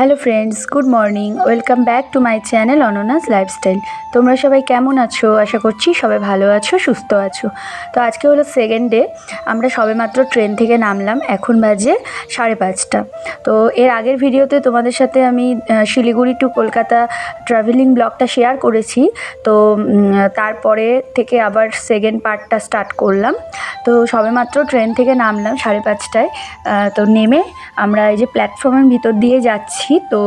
Hello friends, good morning. Welcome back to my channel অননাস lifestyle. তোমরা সবাই কেমন আছো? আশা করছি সবাই ভালো আছো, সুস্থ আছো। তো আজকে হলো সেকেন্ড ডে আমরা সবেমাত্র ট্রেন থেকে নামলাম, এখন বাজে সাড়ে পাঁচটা। তো এর আগের ভিডিওতে তোমাদের সাথে আমি শিলিগুড়ি টু কলকাতা ট্রাভেলিং ব্লগটা শেয়ার করেছি। তো তারপরে থেকে আবার সেকেন্ড পার্টটা স্টার্ট করলাম। তো সবেমাত্র ট্রেন থেকে নামলাম সাড়ে পাঁচটায়। তো নেমে আমরা এই যে প্ল্যাটফর্মের ভিতর দিয়ে যাচ্ছি। তো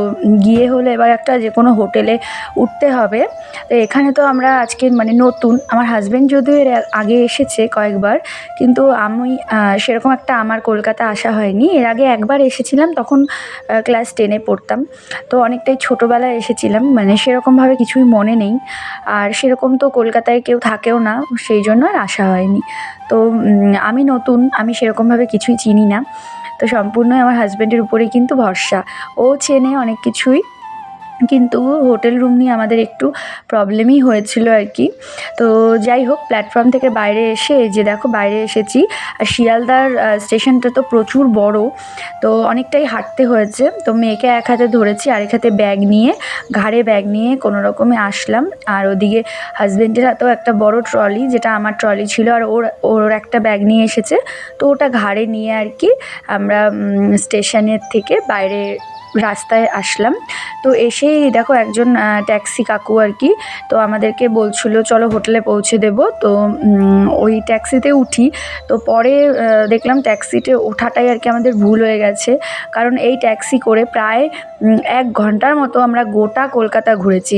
গিয়ে হলে এবার একটা যে কোনো হোটেলে উঠতে হবে। তো এখানে তো আমরা আজকে মানে নতুন। আমার হাজব্যান্ড যদিও এর আগে এসেছে কয়েকবার, কিন্তু আমি সেরকম একটা আমার কলকাতা আসা হয়নি। এর আগে একবার এসেছিলাম, তখন ক্লাস টেনে পড়তাম। তো অনেকটাই ছোটোবেলায় এসেছিলাম মানে সেরকমভাবে কিছুই মনে নেই। আর সেরকম তো কলকাতায় কেউ থাকেও না, সেই জন্য আর আসা হয়নি। তো আমি নতুন, আমি সেরকমভাবে কিছুই চিনি না। তো সম্পূর্ণই আমার হাজব্যান্ডের উপরে কিন্তু ভরসা। ও চেনে অনেক কিছুই। কিন্তু হোটেল রুম নিয়ে আমাদের একটু প্রবলেমই হয়েছিল আর কি। তো যাই হোক প্ল্যাটফর্ম থেকে বাইরে এসে যে দেখো বাইরে এসেছি। আর শিয়ালদার স্টেশনটা তো প্রচুর বড়, তো অনেকটাই হাঁটতে হয়েছে। তো মেয়েকে এক হাতে ধরেছি, আরেক হাতে ব্যাগ নিয়ে, ঘাড়ে ব্যাগ নিয়ে কোনো রকমে আসলাম। আর ওদিকে হাজব্যান্ডের হাতেও একটা বড় ট্রলি যেটা আমার ট্রলি ছিল, আর ওর ওর একটা ব্যাগ নিয়ে এসেছে। তো ওটা ঘাড়ে নিয়ে আর কি আমরা স্টেশনের থেকে বাইরে রাস্তায় আসলাম। তো এসেই দেখো একজন ট্যাক্সি কাকু আর কি, তো আমাদেরকে বলছিল, চলো হোটেলে পৌঁছে দেব। তো ওই ট্যাক্সিতে উঠি। তো পরে দেখলাম ট্যাক্সিতে ওঠাটাই আর কি আমাদের ভুল হয়ে গেছে। কারণ এই ট্যাক্সি করে প্রায় এক ঘণ্টার মতো আমরা গোটা কলকাতা ঘুরেছি।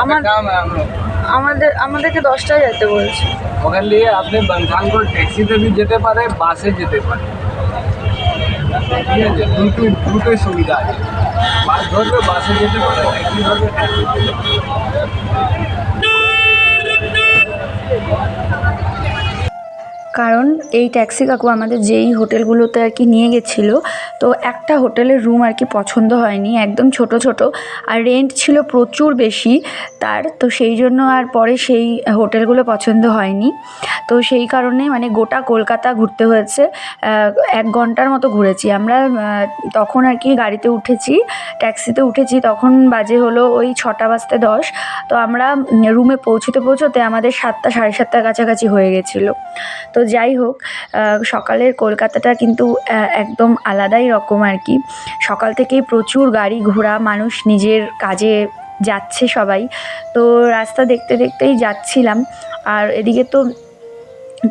আমার আমাদের আমাদেরকে দশটায় যেতে বলছে। ওখান দিয়ে আপনি বানখানগর ট্যাক্সিতে भी যেতে পারে বাসে যেতে পারে। ঠিক আছে দুটো দুটোই সুবিধা আছে। বাস ধরবে বাসে যেতে পারে ট্যাক্সি ধরবে ট্যাক্সি যেতে পারে কারণ এই ট্যাক্সি কাকু আমাদের যেই হোটেলগুলোতে আর কি নিয়ে গেছিল, তো একটা হোটেলের রুম আর কি পছন্দ হয়নি, একদম ছোট ছোট, আর রেন্ট ছিল প্রচুর বেশি তার, তো সেই জন্য আর পরে সেই হোটেলগুলো পছন্দ হয়নি। তো সেই কারণে মানে গোটা কলকাতা ঘুরতে হয়েছে এক ঘণ্টার মতো ঘুরেছি। আমরা তখন আর কি গাড়িতে উঠেছি, ট্যাক্সিতে উঠেছি, তখন বাজে হলো ওই ছটা বাজতে দশ, তো আমরা রুমে পৌঁছতে পৌঁছতে আমাদের সাতটা, সাড়ে সাতটার কাছাকাছি হয়ে গেছিল। তো যাই হোক সকালের কলকাতাটা কিন্তু একদম আলাদাই রকম আর কি। সকাল থেকেই প্রচুর গাড়ি ঘোড়া, মানুষ নিজের কাজে যাচ্ছে সবাই। তো রাস্তা দেখতে দেখতেই যাচ্ছিলাম। আর এদিকে তো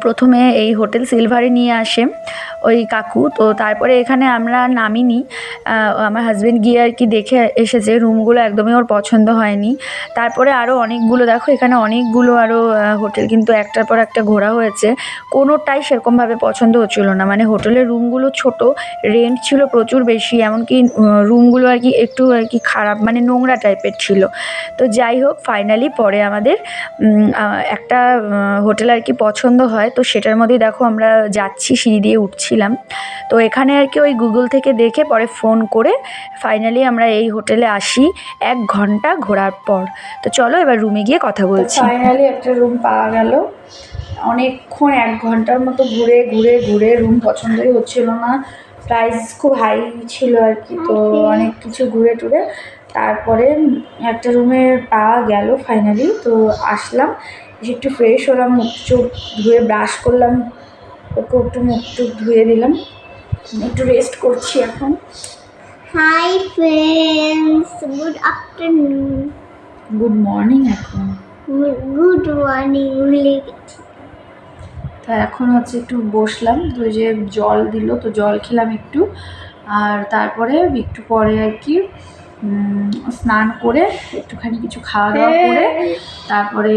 প্রথমে এই হোটেল সিলভারে নিয়ে আসে ওই কাকু। তো তারপরে এখানে আমরা নামিনি। আমার হাজব্যান্ড গিয়ে আর কি দেখে এসেছে রুমগুলো একদমই ওর পছন্দ হয়নি। তারপরে আরও অনেকগুলো, দেখো এখানে অনেকগুলো আরও হোটেল কিন্তু একটার পর একটা ঘোরা হয়েছে। কোনোটাই সেরকমভাবে পছন্দ হচ্ছিল না। মানে হোটেলের রুমগুলো ছোট রেন্ট ছিল প্রচুর বেশি, এমনকি রুমগুলো আর কি একটু আর কি খারাপ মানে নোংরা টাইপের ছিল। তো যাই হোক ফাইনালি পরে আমাদের একটা হোটেল আর কি পছন্দ হয়। তো সেটার মধ্যেই দেখো আমরা যাচ্ছি সিঁড়ি দিয়ে উঠছিলাম। তো এখানে আর কি ওই গুগল থেকে দেখে পরে ফোন করে ফাইনালি আমরা এই হোটেলে আসি। এক ঘণ্টা ঘোরার পর। তো চলো এবার রুমে গিয়ে কথা বলছি। ফাইনালি একটা রুম পাওয়া গেল। অনেকক্ষণ এক ঘণ্টার মতো ঘুরে ঘুরে ঘুরে রুম পছন্দই হচ্ছিল না। প্রাইস খুব হাই ছিল আর কি তো অনেক কিছু ঘুরে টুরে। তারপরে একটা রুমে পাওয়া গেল ফাইনালি তো আসলাম। এসে একটু ফ্রেশ হলাম মুখ চোখ ধুয়ে ব্রাশ করলাম ওকে একটু মুখ টুক ধুয়ে দিলাম। একটু রেস্ট করছি এখন। Hi friends, good afternoon, good morning এখন। Good morning, ভুলে গেছি। তা এখন হচ্ছে একটু বসলাম তো যে জল দিল তো জল খেলাম একটু। আর তারপরে একটু পরে আর কি স্নান করে একটুখানি কিছু খাওয়া দাওয়া করে তারপরে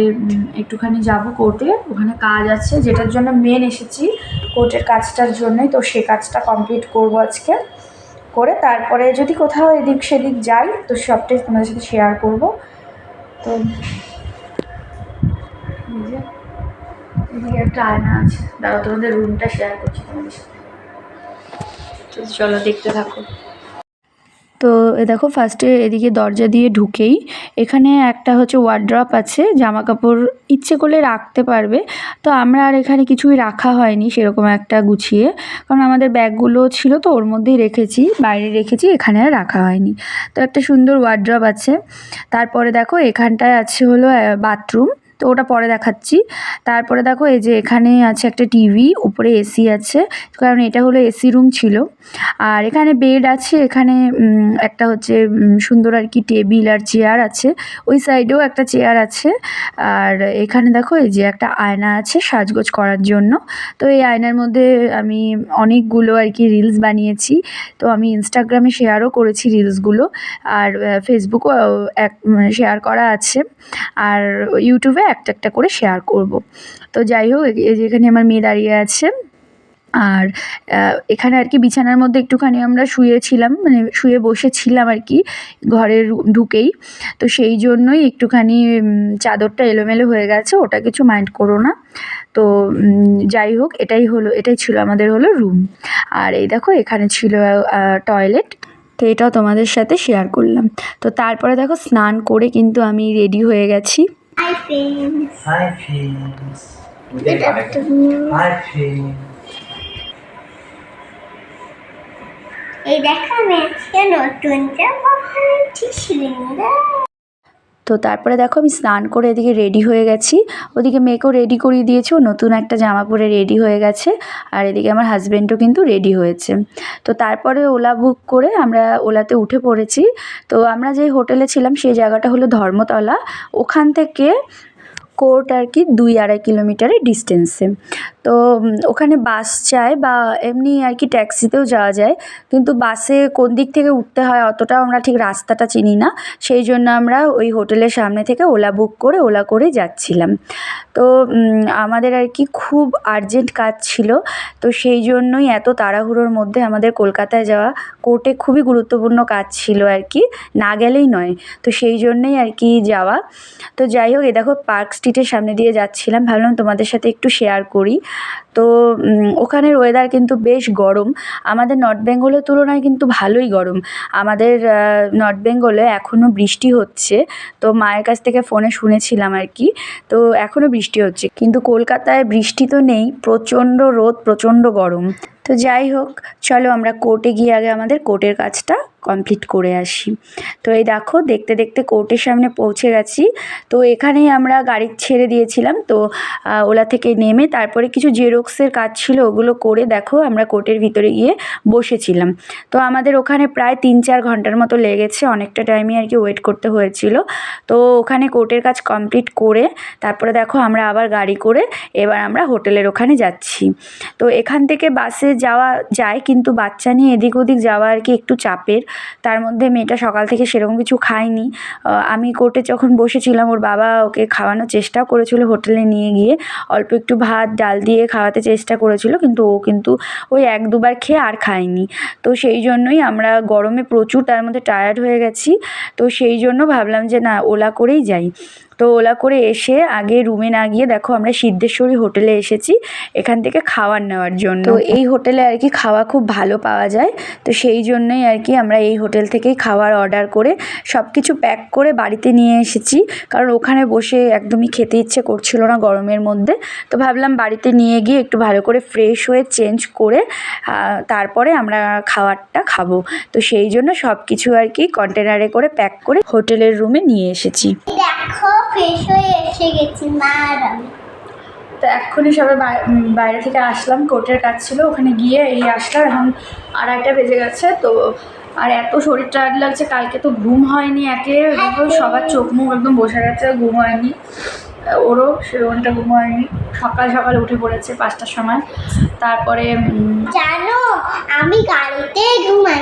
একটুখানি যাব কোর্টে। ওখানে কাজ আছে যেটার জন্য মেন এসেছি কোর্টের কাজটার জন্যই। তো সে কাজটা কমপ্লিট করব আজকে করে। তারপরে যদি কোথাও এদিক সেদিক যাই তো সবটাই তোমাদের সাথে শেয়ার করব। তো এদিকে একটা আয়না আছে। তোমাদের রুমটা শেয়ার করছি তোমাদের সাথে। চলো দেখতে থাকো। তো দেখো ফার্স্টে এদিকে দরজা দিয়ে ঢুকেই এখানে একটা হচ্ছে ওয়ার্ড্রপ আছে জামা কাপড় ইচ্ছে করলে রাখতে পারবে। তো আমরা আর এখানে কিছুই রাখা হয়নি সেরকম একটা গুছিয়ে। কারণ আমাদের ব্যাগগুলো ছিল তো, ওর মধ্যেই রেখেছি, বাইরে রেখেছি, এখানে আর রাখা হয়নি। তো একটা সুন্দর ওয়ার্ড্রপ আছে। তারপরে দেখো এখানটায় আছে হলো বাথরুম তো ওটা পরে দেখাচ্ছি। তারপরে দেখো এই যে এখানে আছে একটা টিভি, উপরে এসি আছে, কারণ এটা হলো এসি রুম ছিল। আর এখানে বেড আছে, এখানে একটা হচ্ছে সুন্দর আর কি টেবিল আর চেয়ার আছে। ওই সাইডেও একটা চেয়ার আছে। আর এখানে দেখো এই যে একটা আয়না আছে সাজগোজ করার জন্য। তো এই আয়নার মধ্যে আমি অনেকগুলো আর কি রিলস বানিয়েছি। তো আমি ইনস্টাগ্রামে শেয়ারও করেছি রিলসগুলো। আর ফেসবুকও এক শেয়ার করা আছে। আর, ইউটিউবে একটা একটা করে শেয়ার করব। তো যাই হোক এই যে এখানে আমার মেয়ে দাঁড়িয়ে আছে। আর এখানে আর কি বিছানার মধ্যে একটুখানি আমরা শুয়েছিলাম মানে শুয়ে বসেছিলাম আর কি ঘরের রু- ঢুকেই। তো সেই জন্যই একটুখানি চাদরটা এলোমেলো হয়ে গেছে, ওটা কিছু মাইন্ড করো না। তো যাই হোক, এটাই হলো, এটাই ছিল আমাদের হলো রুম আর এই দেখো, এখানে ছিল টয়লেট তো এটাও তোমাদের সাথে শেয়ার করলাম। তো তারপরে দেখো, স্নান করে কিন্তু আমি রেডি হয়ে গেছি। Hi friends. Hi friends. Good afternoon. Hi friends. এই দেখো আমি আজকে নতুন জামা পরেছি সুন্দর তো তারপরে দেখো আমি স্নান করে এদিকে রেডি হয়ে গেছি। ওদিকে মেয়েকেও রেডি করিয়ে দিয়েছি নতুন একটা জামা পরে রেডি হয়ে গেছে আর এদিকে আমার হাজব্যান্ডও কিন্তু রেডি হয়েছে। তো তারপরে ওলা বুক করে আমরা ওলাতে উঠে পড়েছি। তো আমরা যে হোটেলে ছিলাম, সেই জায়গাটা হলো ধর্মতলা। ওখান থেকে কোর্ট আর কি দুই আড়াই কিলোমিটারের ডিস্টেন্সে তো ওখানে বাস যায় বা এমনি আর কি ট্যাক্সিতেও যাওয়া যায়, কিন্তু বাসে কোন দিক থেকে উঠতে হয় অতটাও আমরা ঠিক রাস্তাটা চিনি না, সেই জন্য আমরা ওই হোটেলের সামনে থেকে ওলা বুক করে ওলা করে যাচ্ছিলাম। তো আমাদের আর কি খুব আর্জেন্ট কাজ ছিল, তো সেই জন্যই এত তাড়াহুড়োর মধ্যে আমাদের কলকাতায় যাওয়া কোর্টে খুবই গুরুত্বপূর্ণ কাজ ছিল আর কি না গেলেই নয়। তো সেই জন্যই আর কি যাওয়া। তো যাই হোক, এ দেখো পার্ক স্ট্রিটের সামনে দিয়ে যাচ্ছিলাম। ভাবলাম তোমাদের সাথে একটু শেয়ার করি। তো ওখানের ওয়েদার কিন্তু বেশ গরম। আমাদের নর্থ বেঙ্গলের তুলনায় কিন্তু ভালোই গরম। আমাদের নর্থ বেঙ্গলে এখনও বৃষ্টি হচ্ছে। তো মায়ের কাছ থেকে ফোনে শুনেছিলাম আর কি। তো এখনও বৃষ্টি হচ্ছে। কিন্তু কলকাতায় বৃষ্টি তো নেই। প্রচণ্ড রোদ, প্রচণ্ড গরম। তো যাই হোক, চলো আমরা কোর্টে গিয়ে আগে আমাদের কোর্টের কাজটা কমপ্লিট করে আসি। তো এই দেখো, দেখতে দেখতে কোর্টের সামনে পৌঁছে গেছি। তো এখানেই আমরা গাড়ি ছেড়ে দিয়েছিলাম। তো ওলা থেকে নেমে তারপরে কিছু জেরক্সের কাজ ছিল ওগুলো করে দেখো আমরা কোর্টের ভিতরে গিয়ে বসেছিলাম। তো আমাদের ওখানে প্রায় তিন চার ঘণ্টার মতো লেগেছে, অনেকটা টাইমই আর কি ওয়েট করতে হয়েছিল। তো ওখানে কোর্টের কাজ কমপ্লিট করে তারপরে দেখো আমরা আবার গাড়ি করে এবার আমরা হোটেলের ওখানে যাচ্ছি। তো এখান থেকে বাসে যাওয়া যায় কিন্তু বাচ্চা নিয়ে এদিক ওদিক যাওয়া আর কি একটু চাপের। তার মধ্যে মেয়েটা সকাল থেকে সেরকম কিছু খায়নি। আমি কোর্টে যখন বসেছিলাম ওর বাবা ওকে খাওয়ানোর চেষ্টাও করেছিল হোটেলে নিয়ে গিয়ে। অল্প একটু ভাত, ডাল দিয়ে খাওয়াতে চেষ্টা করেছিল, কিন্তু ও কিন্তু ওই এক দুবার খেয়ে আর খায়নি। তো সেই জন্যই আমরা গরমে প্রচুর তার মধ্যে টায়ার্ড হয়ে গেছি। তো সেই জন্য ভাবলাম যে, না, ওলা করেই যাই। তো ওলা করে এসে আগে রুমে না গিয়ে দেখো আমরা সিদ্ধেশ্বরী হোটেলে এসেছি, এখান থেকে খাবার নেওয়ার জন্য। তো এই হোটেলে আর কি খাওয়া খুব ভালো পাওয়া যায়। তো সেই জন্যই আর কি আমরা এই হোটেল থেকেই খাবার অর্ডার করে সব কিছু প্যাক করে বাড়িতে নিয়ে এসেছি। কারণ ওখানে বসে একদমই খেতে ইচ্ছে করছিল না গরমের মধ্যে। তো ভাবলাম বাড়িতে নিয়ে গিয়ে একটু ভালো করে ফ্রেশ হয়ে চেঞ্জ করে তারপরে আমরা খাবারটা খাব। তো সেই জন্য সব কিছু আর কি কন্টেনারে করে প্যাক করে হোটেলের রুমে নিয়ে এসেছি। দেখো ফ্রেশ হয়ে এসে গেছি মা তো এক্ষুনি সবাই বাইরে থেকে আসলাম কোর্টের কাজ ছিল ওখানে গিয়ে এই আসলাম এখন আড়াইটা বেজে গেছে তো আর এত শরীর টায়ার্ড লাগছে কালকে তো ঘুম হয়নি একে সবার চোখ মুখ একদম বসে গেছে ঘুম হয়নি। ওরও সেরকমটা ঘুম হয়নি সকাল সকাল উঠে পড়েছে পাঁচটার সময়। তারপরে জানো আমি গাড়িতে ঘুমাই।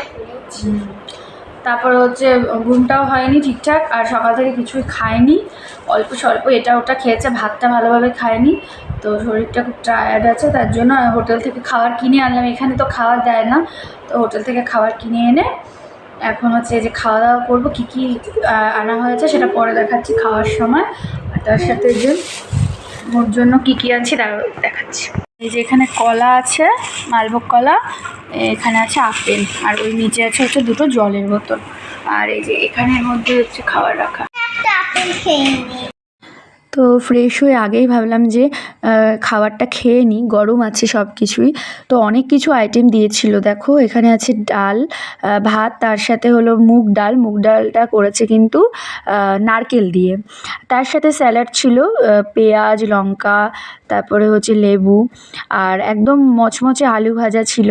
তারপরে হচ্ছে ঘুমটাও হয়নি ঠিকঠাক আর সকাল থেকে কিছুই খায়নি অল্প স্বল্প এটা ওটা খেয়েছে ভাতটা ভালোভাবে খায়নি তো শরীরটা খুব টায়ার্ড আছে তার জন্য হোটেল থেকে খাবার কিনে আনলাম। এখানে তো খাবার দেয় না তো হোটেল থেকে খাবার কিনে এনে এখন হচ্ছে যে খাওয়া দাওয়া করব কী কী আনা হয়েছে সেটা পরে দেখাচ্ছি খাওয়ার সময়। তার সাথে যে ওর জন্য কি কি আছে দেখাচ্ছি। এই যে এখানে কলা আছে, মালভোগ কলা, এখানে আছে আপেল আর ওই নিচে আছে হচ্ছে দুটো জলের বোতল। আর এই যে এখানের মধ্যে হচ্ছে খাবার রাখা। তো ফ্রেশ হয়ে আগেই ভাবলাম যে খাবারটা খেয়ে নিই, গরম আছে সব কিছুই তো অনেক কিছু আইটেম দিয়েছিল, দেখো, এখানে আছে ডাল ভাত, তার সাথে হলো মুগ ডাল, মুগ ডালটা করেছে কিন্তু নারকেল দিয়ে। তার সাথে স্যালাড ছিল পেঁয়াজ, লঙ্কা, তারপরে হচ্ছে লেবু, আর একদম মচমচে আলু ভাজা ছিল।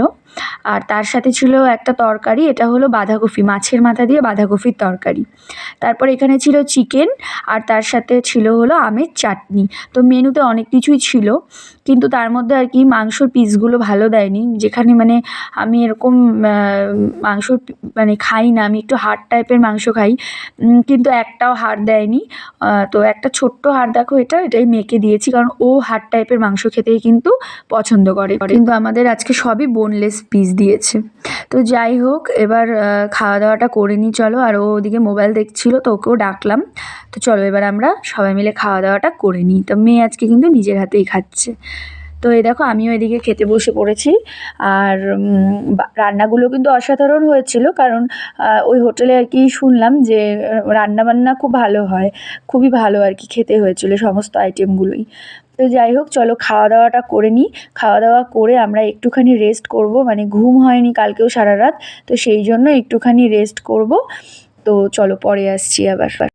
আর তার সাথে ছিল একটা তরকারি, এটা হলো বাঁধাকপি, মাছের মাথা দিয়ে বাঁধাকপির তরকারি। তারপর এখানে ছিল চিকেন আর তার সাথে ছিল হলো আমের চাটনি। তো মেনুতে অনেক কিছুই ছিল, কিন্তু তার মধ্যে আর কি মাংসর পিসগুলো ভালো দেয়নি, যেখানে মানে আমি এরকম মাংসর মানে খাই না, আমি একটু হাড় টাইপের মাংস খাই কিন্তু একটাও হাড় দেয়নি। তো একটা ছোট্ট হাড় দেখো এটা, এটাই মেয়েকে দিয়েছি, কারণ ও হাড় টাইপের মাংস খেতেই কিন্তু পছন্দ করে। কিন্তু আমাদের আজকে সবই বোনলেস পিস দিয়েছে। তো যাই হোক, এবার খাওয়া দাওয়াটা করে নিই চলো। আর ও ওদিকে মোবাইল দেখছিল, তো ওকেও ডাকলাম। তো চলো, এবার আমরা সবাই মিলে খাওয়া দাওয়াটা করে নিই তো মেয়ে আজকে কিন্তু নিজের হাতেই খাচ্ছে। তো এই দেখো, আমিও এদিকে খেতে বসে পড়েছি। আর রান্নাগুলো কিন্তু অসাধারণ হয়েছিল। কারণ ওই হোটেলে আর কি শুনলাম যে রান্না বান্না খুব ভালো হয়। খুবই ভালো আর কি খেতে হয়েছিল সমস্ত আইটেমগুলোই তো যাই হোক, চলো খাওয়া দাওয়াটা করে নিই। খাওয়া দাওয়া করে আমরা একটুখানি রেস্ট করব। মানে ঘুম হয়নি কালকেও সারা রাত, তো সেই জন্য একটুখানি রেস্ট করব। তো চলো পরে আসছি আবার।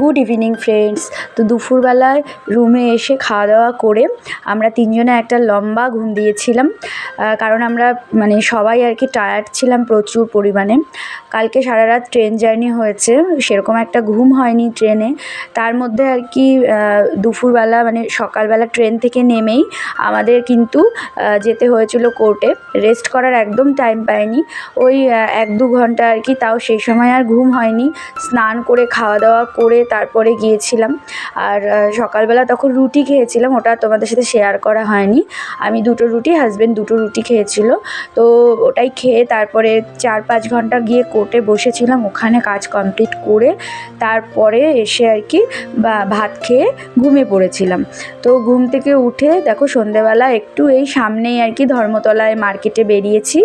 গুড ইভিনিং ফ্রেন্ডস তো দুপুরবেলায় রুমে এসে খাওয়া দাওয়া করে আমরা তিনজনে একটা লম্বা ঘুম দিয়েছিলাম কারণ আমরা মানে সবাই আর কি টায়ার্ড ছিলাম প্রচুর পরিমাণে। কালকে সারা রাত ট্রেন জার্নি হয়েছে, সেরকম একটা ঘুম হয়নি ট্রেনে তার মধ্যে আর কি দুপুরবেলা মানে সকালবেলা ট্রেন থেকে নেমেই আমাদের কিন্তু যেতে হয়েছিল কোর্টে রেস্ট করার একদম টাইম পাইনি। ওই এক দু ঘণ্টা আর কি তাও সেই সময় আর ঘুম হয়নি। স্নান করে খাওয়া দাওয়া করে তারপরে গিয়েছিলাম। আর সকালবেলা তখন রুটি খেয়েছিলাম, ওটা তোমাদের সাথে শেয়ার করা হয়নি। আমি দুটো রুটি হাজব্যান্ড দুটো রুটি খেয়েছিল। তো ওটাই খেয়ে তারপরে চার পাঁচ ঘণ্টা গিয়ে কোর্টে বসেছিলাম, ওখানে কাজ কমপ্লিট করে তারপরে এসে আর কি ভাত খেয়ে ঘুমিয়ে পড়েছিলাম। তো ঘুম থেকে উঠে দেখো সন্ধেবেলা একটু এই সামনেই আর কি ধর্মতলায় মার্কেটে বেরিয়েছি।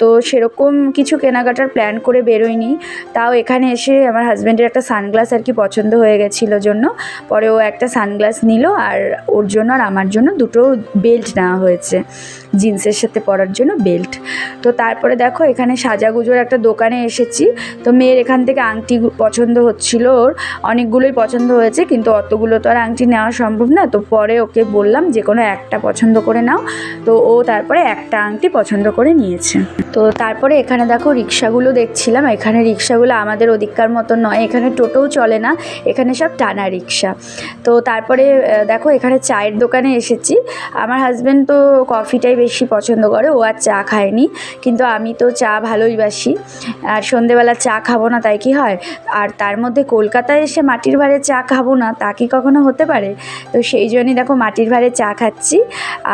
তো সেরকম কিছু কেনাকাটার প্ল্যান করে বেরোয়নি তাও এখানে এসে আমার হাজব্যান্ডের একটা সানগ্লাস আর কি পছন্দ হয়ে গেছিল জন্য। পরে ও একটা সানগ্লাস নিল আর ওর জন্য আর আমার জন্য দুটো বেল্ট নেওয়া হয়েছে। জিন্সের সাথে পরার জন্য বেল্ট। তো তারপরে দেখো, এখানে সাজাগুজোর একটা দোকানে এসেছি। তো মেয়ের এখান থেকে আংটি পছন্দ হচ্ছিল ওর। অনেকগুলোই পছন্দ হয়েছে, কিন্তু অতগুলো তো আর আংটি নেওয়া সম্ভব না। তো পরে ওকে বললাম, যে কোনো একটা পছন্দ করে নাও। তো ও তারপরে একটা আংটি পছন্দ করে নিয়েছে। তো তারপরে এখানে দেখো, রিক্সাগুলো দেখছিলাম। এখানে রিক্সাগুলো আমাদের ওদিককার মতো নয়। এখানে টোটোও চলে না। এখানে সব টানা রিক্সা। তো তারপরে দেখো, এখানে চায়ের দোকানে এসেছি। আমার হাজব্যান্ড তো কফিটাই বেশি পছন্দ করে, ও আর চা খায়নি। কিন্তু আমি তো চা ভালোই বাসি। আর সন্ধেবেলা চা খাব না, তাই কি হয়? আর তার মধ্যে কলকাতায় এসে মাটির ভাড়ে চা খাব না, তা কি কখনো হতে পারে? তো সেই জন্যই দেখো মাটির ভাড়ে চা খাচ্ছি।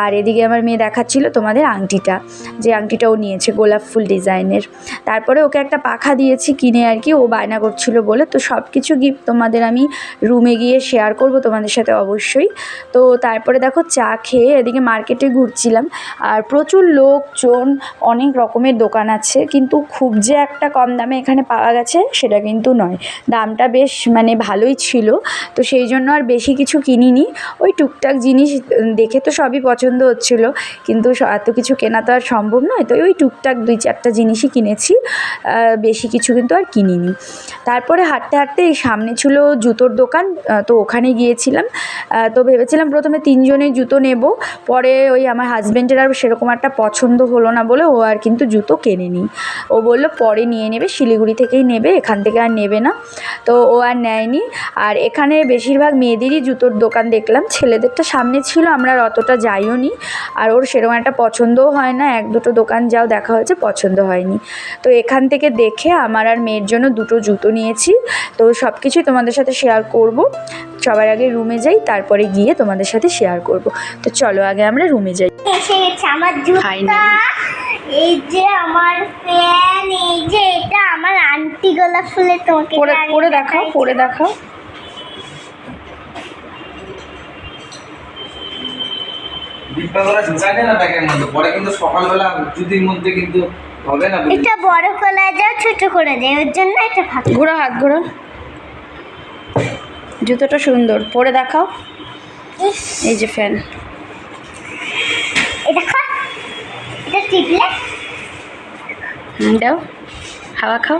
আর এদিকে আমার মেয়ে দেখাচ্ছিল তোমাদের আংটিটা, যে আংটিটা ও নিয়েছে গোলাপ ফুল ডিজাইনের। তারপরে ওকে একটা পাখা দিয়েছি কিনে আর কি, ও বায়না করছিল বলে। তো সব কিছু গিফট তোমাদের আমি রুমে গিয়ে শেয়ার করব তোমাদের সাথে অবশ্যই। তো তারপরে দেখো চা খেয়ে এদিকে মার্কেটে ঘুরছিলাম। আর প্রচুর লোকজন, অনেক রকমের দোকান আছে, কিন্তু খুব যে একটা কম দামে এখানে পাওয়া গেছে সেটা কিন্তু নয়। দামটা বেশ মানে ভালোই ছিল, তো সেই জন্য আর বেশি কিছু কিনিনি। ওই টুকটাক জিনিস দেখে তো সবই পছন্দ হচ্ছিল, কিন্তু এত কিছু কেনা তো আর সম্ভব নয়, তো ওই টুকটাক দুই চারটা জিনিসই কিনেছি বেশি কিছু কিন্তু আর কিনিনি। তারপরে হাঁটতে হাঁটতে এই সামনে ছিল জুতোর দোকান তো ওখানে গিয়েছিলাম তো ভেবেছিলাম প্রথমে তিনজনের জুতো নেব, পরে ওই আমার হাজব্যান্ডের আর সেরকম একটা পছন্দ হলো না বলে ও আর কিন্তু জুতো কেনেনি। ও বলল, পরে নিয়ে নেবে, শিলিগুড়ি থেকেই নেবে, এখান থেকে আর নেবে না। তো ও আর নেয়নি। আর এখানে বেশিরভাগ মেয়েদেরই জুতোর দোকান দেখলাম। ছেলেদেরটা সামনে ছিল, আমরা আর অতটা যাইও নি। আর ওর সেরকম একটা পছন্দও হয় না। এক দুটো দোকান যাও, দেখা হয়েছে, পছন্দ হয়নি। তো এখান থেকে দেখে আমার আর মেয়ের জন্য দুটো জুতো নিয়েছি। তো সব কিছুই তোমাদের সাথে শেয়ার করব। সবার আগে রুমে যাই তারপরে গিয়ে তোমাদের সাথে শেয়ার করব। তো চলো আগে আমরা রুমে যাই। এসে গেছে আমার জুতা। এই যে আমার ফ্যান এই যে এটা আমার আন্টি গোলাপ ফুলে তোমাকে পরে পরে দেখাও। পরে দেখাও? এটা বড় করে যাও ছোট করে দেয় ওর জন্য এটা ঘোরা হাত ঘোরা। জুতোটা সুন্দর। পরে দেখাও। এই যে ফ্যান। এটা খা এটা টিপলে হুম, দাও। হাওয়া খাও।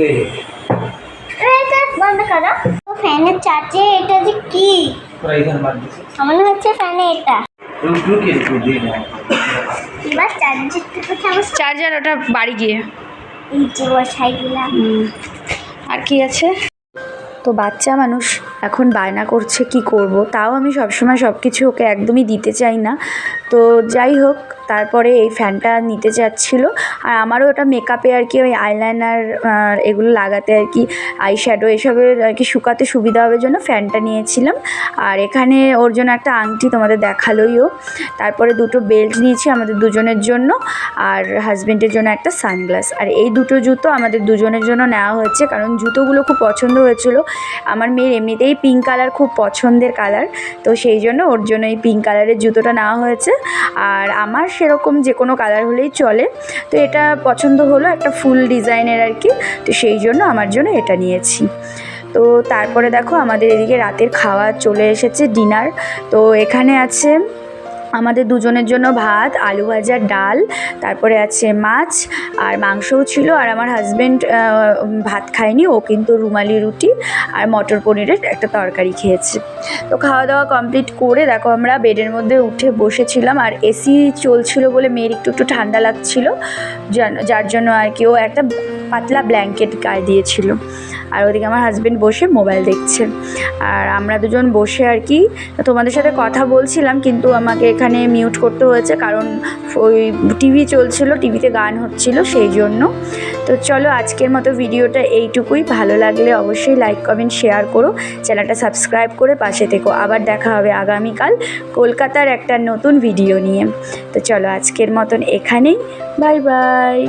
এই, এটা বন্ধ করো। ফ্যানের চার্জে এটা যে কি। আমার মনে হচ্ছে ফ্যানে এটা। এবার চার্জের চার্জার ওটা বাড়ি গিয়ে। আর কি আছে? তো বাচ্চা মানুষ এখন বায়না করছে কি করব? তাও আমি সবসময় সব কিছু ওকে একদমই দিতে চাই না। তো যাই হোক তারপরে এই ফ্যানটা নিতে চাচ্ছিলো আর আমারও ওটা মেকআপে আর কি ওই আইলাইনার এগুলো লাগাতে আর কি আই শ্যাডো এসবের আর কি শুকাতে সুবিধা হবে জন্য ফ্যানটা নিয়েছিলাম। আর এখানে ওর জন্য একটা আংটি তোমাদের দেখালোই ও তারপরে দুটো বেল্ট নিয়েছি আমাদের দুজনের জন্য আর হাজবেন্ডের জন্য একটা সানগ্লাস আর এই দুটো জুতো আমাদের দুজনের জন্য নেওয়া হয়েছে কারণ জুতোগুলো খুব পছন্দ হয়েছিল। আমার মেয়ের এমনিতেই পিঙ্ক কালার খুব পছন্দের কালার তো সেই জন্য ওর জন্য এই পিঙ্ক কালারের জুতোটা নেওয়া হয়েছে। আর আমার সেরকম যে কোনো কালার হলেই চলে। তো এটা পছন্দ হলো একটা ফুল ডিজাইনের আর কি। তো সেই জন্য আমার জন্য এটা নিয়েছি। তো তারপরে দেখো আমাদের এদিকে রাতের খাওয়া চলে এসেছে ডিনার তো এখানে আছে আমাদের দুজনের জন্য ভাত, আলু ভাজা, ডাল, তারপরে আছে মাছ আর মাংসও ছিল আর আমার হাজব্যান্ড ভাত খায়নি, ও কিন্তু রুমালি রুটি আর মটর পনিরের একটা তরকারি খেয়েছে। তো খাওয়া দাওয়া কমপ্লিট করে দেখো আমরা বেডের মধ্যে উঠে বসেছিলাম আর এসি চলছিল বলে মেয়ের একটু একটু ঠান্ডা লাগছিল যার- জন্য আর কি ও একটা পাতলা ব্ল্যাঙ্কেট গায়ে দিয়েছিল। আর ওদিকে আমার হাজব্যান্ড বসে মোবাইল দেখছে। আর আমরা দুজন বসে আর কি তোমাদের সাথে কথা বলছিলাম, কিন্তু আমাকে এখানে মিউট করতে হয়েছে কারণ ওই টিভি চলছিল টিভিতে গান হচ্ছিল সেই জন্য। তো চলো আজকের মতো ভিডিওটা এইটুকুই। ভালো লাগলে অবশ্যই লাইক কমেন্ট শেয়ার করো। চ্যানেলটা সাবস্ক্রাইব করে পাশে থেকো। আবার দেখা হবে আগামীকাল কলকাতার একটা নতুন ভিডিও নিয়ে। তো চলো আজকের মতন এখানেই। Bye bye